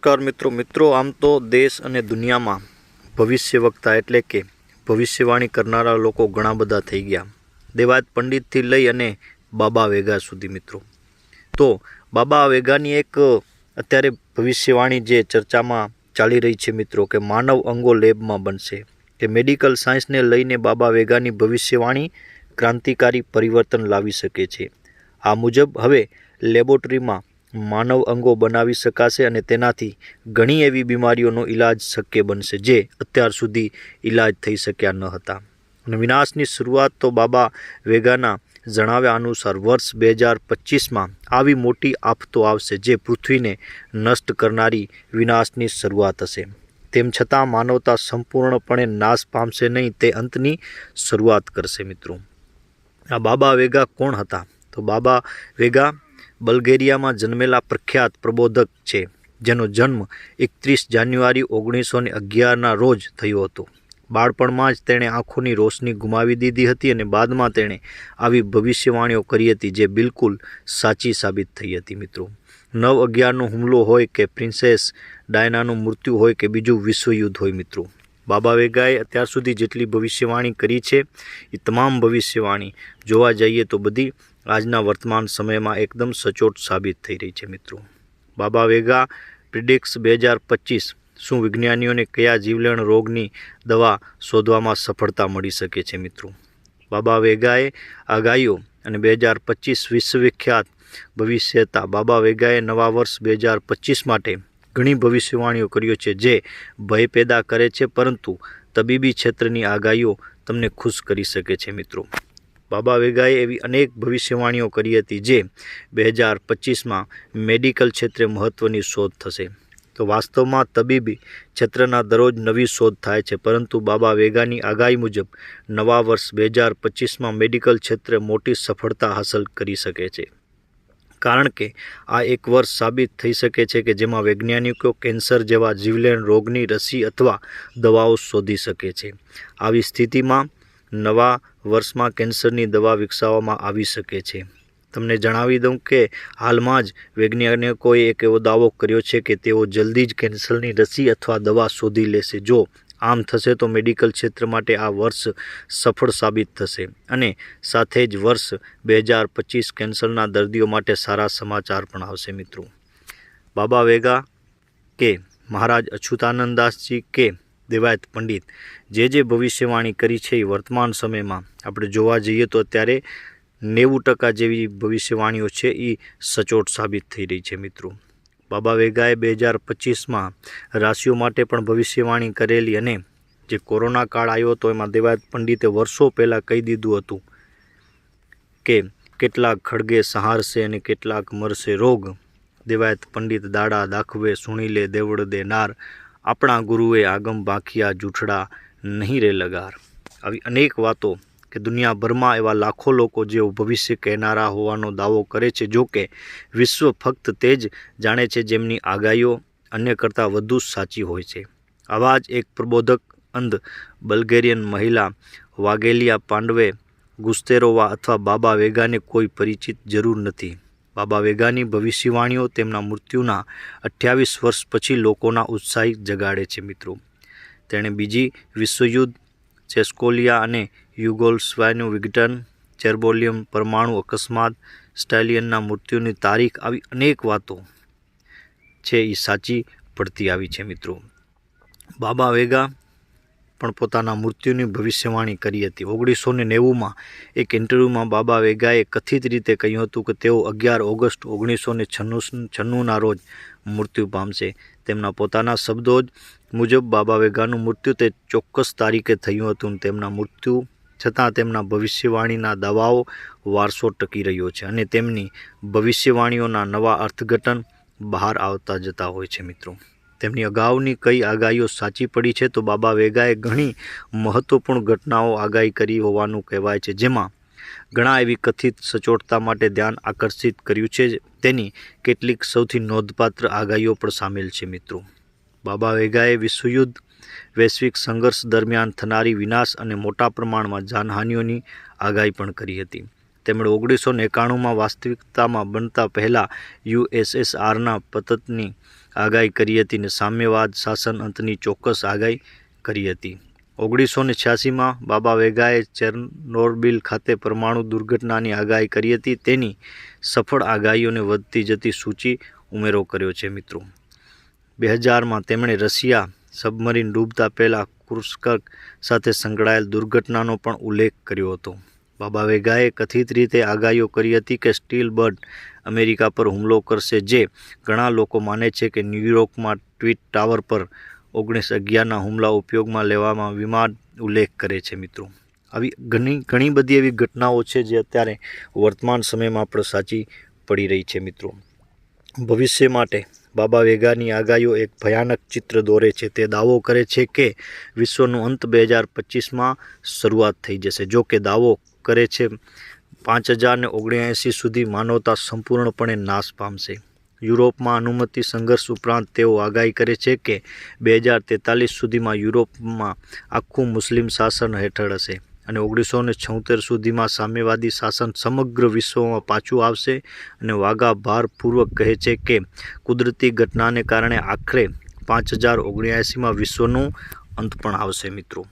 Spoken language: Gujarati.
નમસ્કાર મિત્રો મિત્રો, આમ તો દેશ અને દુનિયામાં ભવિષ્ય વક્તા એટલે કે ભવિષ્યવાણી કરનારા લોકો ઘણા બધા થઈ ગયા. દેવાયત પંડિતથી લઈ અને બાબા વેગા સુધી મિત્રો. તો બાબા વેગાની એક, અત્યારે ભવિષ્યવાણી જે ચર્ચામાં ચાલી રહી છે મિત્રો કે માનવ અંગો લેબમાં બનશે. કે મેડિકલ સાયન્સને લઈને બાબા વેગાની ભવિષ્યવાણી ક્રાંતિકારી પરિવર્તન લાવી શકે છે. આ મુજબ હવે લેબોરેટરીમાં માનવ અંગો બનાવી શકાશે અને તેનાથી ઘણી એવી બીમારીઓનો ઈલાજ શક્ય બનશે, જે અત્યાર સુધી ઈલાજ થઈ શક્યા ન હતા. અને વિનાશની શરૂઆત તો બાબા વેગાના જણાવ્યા અનુસાર વર્ષ બે હજાર પચીસમાં આવી મોટી આફતો આવશે, જે પૃથ્વીને નષ્ટ કરનારી વિનાશની શરૂઆત હશે. તેમ છતાં માનવતા સંપૂર્ણપણે નાશ પામશે નહીં, તે અંતની શરૂઆત કરશે મિત્રો. આ બાબા વેગા કોણ હતા? તો બાબા વેગા બલ્ગેરિયામાં જન્મેલા પ્રખ્યાત પ્રબોધક છે, જેનો જન્મ એકત્રીસ જાન્યુઆરી ઓગણીસો ને અગિયારના રોજ થયો હતો. બાળપણમાં જ તેણે આંખોની રોશની ગુમાવી દીધી હતી અને બાદમાં તેણે આવી ભવિષ્યવાણીઓ કરી હતી જે બિલકુલ સાચી સાબિત થઈ હતી, મિત્રો. નવ અગિયારનો હુમલો હોય કે પ્રિન્સેસ ડાયનાનું મૃત્યુ હોય કે બીજું વિશ્વયુદ્ધ હોય, મિત્રો. બાબા વેગાએ અત્યાર સુધી જેટલી ભવિષ્યવાણી કરી છે, એ તમામ ભવિષ્યવાણી. જોવા જઈએ તો બધી આજના વર્તમાન સમયમાં એકદમ સચોટ સાબિત થઈ રહી છે મિત્રો. બાબા વેગા પ્રિડિક્સ બે હજાર પચીસ, શું વિજ્ઞાનીઓને કયા જીવલેણ રોગની દવા શોધવામાં સફળતા મળી શકે છે મિત્રો? બાબા વેગાએ આગાહીઓ અને બે હજાર પચીસ વિશ્વવિખ્યાત ભવિષ્યતા બાબા વેગાએ નવા વર્ષ બે હજાર પચીસ માટે ઘણી ભવિષ્યવાણીઓ કર્યો છે જે ભય પેદા કરે છે, પરંતુ તબીબી ક્ષેત્રની આગાહીઓ તમને ખુશ કરી શકે છે મિત્રો. બાબા વેગાએ એવી અનેક ભવિષ્યવાણીઓ કરી હતી જે બે હજાર પચીસમાં મેડિકલ ક્ષેત્રે મહત્ત્વની શોધ થશે. તો વાસ્તવમાં તબીબી ક્ષેત્રના દરરોજ નવી શોધ થાય છે, પરંતુ બાબા વેગાની આગાહી મુજબ નવા વર્ષ બે હજાર પચીસમાં મેડિકલ ક્ષેત્રે મોટી સફળતા હાંસલ કરી શકે છે. કારણ કે આ એક વર્ષ સાબિત થઈ શકે છે કે જેમાં વૈજ્ઞાનિકો કેન્સર જેવા જીવલેણ રોગની રસી અથવા દવાઓ શોધી શકે છે. આવી સ્થિતિમાં નવા વર્ષમાં કેન્સરની દવા વિકસાવવામાં આવી શકે છે. તમને જણાવી દઉં કે હાલમાં જ વૈજ્ઞાનિકોએ એક એવો દાવો કર્યો છે કે તેઓ જલ્દી જ કેન્સરની રસી અથવા દવા શોધી લેશે. જો આમ થશે તો મેડિકલ ક્ષેત્ર માટે આ વર્ષ સફળ સાબિત થશે અને સાથે જ વર્ષ બે હજાર પચીસ કેન્સરના દર્દીઓ માટે સારા સમાચાર પણ આવશે મિત્રો. બાબા વેગા કે મહારાજ અચ્યુતાનંદાસજી કે દેવાયત પંડિત. જે જે ભવિષ્યવાણી કરી છે એ વર્તમાન સમયમાં આપણે જોવા જઈએ તો અત્યારે નેવું ટકા જેવી ભવિષ્યવાણીઓ છે એ સચોટ સાબિત થઈ રહી છે મિત્રો. બાબા વેગાએ બે હજાર પચીસમાં રાશિઓ માટે પણ ભવિષ્યવાણી કરેલી અને જે કોરોના કાળ આવ્યો હતો એમાં દેવાયત પંડિતે વર્ષો પહેલાં કહી દીધું હતું કે કેટલાક ખડગે સહારશે અને કેટલાક મરશે રોગ. દેવાયત પંડિત દાડા દાખવે, સુણી લે દેવડ દે નાર આપણા ગુરુએ આગમ બાખિયા જૂઠડા નહીં રે લગાર. આવી અનેક વાતો કે દુનિયાભરમાં એવા લાખો લોકો જેઓ ભવિષ્ય કહેનારા હોવાનો દાવો કરે છે, જો કે વિશ્વ ફક્ત તે જ જાણે છે જેમની આગાહીઓ અન્ય કરતાં વધુ સાચી હોય છે. આવા જ એક પ્રબોધક અંધ બલ્ગેરિયન મહિલા વાગેલિયા પાંડવે ગુસ્તેરોવા અથવા બાબા વેગાને કોઈ પરિચિત જરૂર નથી. બાબા વેગાની ભવિષ્યવાણીઓ તેમના મૃત્યુના અઠ્યાવીસ વર્ષ પછી લોકોના ઉત્સાહી જગાડે છે મિત્રો. તેણે બીજી વિશ્વયુદ્ધ, ચેસ્કોલિયા અને યુગોસ્લાવિયાનું વિઘટન, ચેર્બોલિયમ પરમાણુ અકસ્માત સ્ટાલિયનના મૃત્યુની તારીખ આવી અનેક વાતો છે એ સાચી પડતી આવી છે મિત્રો. બાબા વેગા પણ પોતાના મૃત્યુની ભવિષ્યવાણી કરી હતી. ઓગણીસો ને નેવુંમાં એક ઇન્ટરવ્યૂમાં બાબા વેગાએ કથિત રીતે કહ્યું હતું કે તેઓ અગિયાર ઓગસ્ટ ઓગણીસો ને છન્નું છન્નુંના રોજ મૃત્યુ પામશે. તેમના પોતાના શબ્દો જ મુજબ બાબા વેગાનું મૃત્યુ તે ચોક્કસ તારીખે થયું હતું. તેમના મૃત્યુ છતાં તેમના ભવિષ્યવાણીના દાવાઓ વારસો ટકી રહ્યો છે અને તેમની ભવિષ્યવાણીઓના નવા અર્થઘટન બહાર આવતા જતા હોય છે મિત્રો. તેમની અગાઉની કઈ આગાહીઓ સાચી પડી છે તો બાબા વેગાએ ઘણી મહત્વપૂર્ણ ઘટનાઓ આગાહી કરી હોવાનું કહેવાય છે, જેમાં ઘણા એવી કથિત સચોટતા માટે ધ્યાન આકર્ષિત કર્યું છે, તેની કેટલીક સૌથી નોંધપાત્ર આગાહીઓ પણ સામેલ છે મિત્રો. બાબા વેગાએ વિશ્વયુદ્ધ, વૈશ્વિક સંઘર્ષ દરમિયાન થનારી વિનાશ અને મોટા પ્રમાણમાં જાનહાનિઓની આગાહી પણ કરી હતી. તેમણે ઓગણીસો એકાણુંમાં વાસ્તવિકતામાં બનતા પહેલાં યુએસએસઆરના પતનની આગાહી કરી હતી ને સામ્યવાદ શાસન અંતની ચોક્કસ આગાહી કરી હતી. ઓગણીસો ને છ્યાસીમાં બાબા વેગાએ ચેરનોરબિલ ખાતે પરમાણુ દુર્ઘટનાની આગાહી કરી હતી. તેની સફળ આગાહીઓને વધતી જતી સૂચિ ઉમેરો કર્યો છે મિત્રો. બે હજારમાં તેમણે રશિયા સબમરીન ડૂબતા પહેલાં કુર્સ્ક સાથે સંકળાયેલ દુર્ઘટનાનો પણ ઉલ્લેખ કર્યો હતો. બાબા વેગાએ કથિત રીતે આગાહીઓ કરી હતી કે સ્ટીલ બર્ડ અમેરિકા પર હુમલો કરશે, જે ઘણા લોકો માને છે કે ન્યૂયોર્કમાં ટ્વીટ ટાવર પર ઓગણીસ અગિયારના હુમલા ઉપયોગમાં લેવામાં વિમાન ઉલ્લેખ કરે છે, મિત્રો. આવી ઘણી ઘણી બધી એવી ઘટનાઓ છે જે અત્યારે વર્તમાન સમયમાં આપણે સાચી પડી રહી છે, મિત્રો. ભવિષ્ય માટે બાબા વેગાની આગાહીઓ એક ભયાનક ચિત્ર દોરે છે. તે દાવો કરે છે કે વિશ્વનું અંત બે હજાર પચીસમાં શરૂઆત થઈ જશે. જો કે દાવો કરે છે. પાંચ હજાર ને ઓગણ્યાએંસી સુધી માનવતા સંપૂર્ણપણે નાશ પામશે. યુરોપમાં અનુમતિ સંઘર્ષ ઉપરાંત તેઓ આગાહી કરે છે કે બે હજાર તેતાલીસ સુધીમાં યુરોપમાં આખું મુસ્લિમ શાસન હેઠળ હશે અને ઓગણીસો ને છોતેર સુધીમાં સામ્યવાદી શાસન સમગ્ર વિશ્વમાં પાછું આવશે અને વાઘા ભારપૂર્વક કહે છે કે કુદરતી ઘટનાને કારણે આખરે પાંચ હજાર ઓગણ્યાએંસીમાં વિશ્વનું અંત પણ આવશે મિત્રો.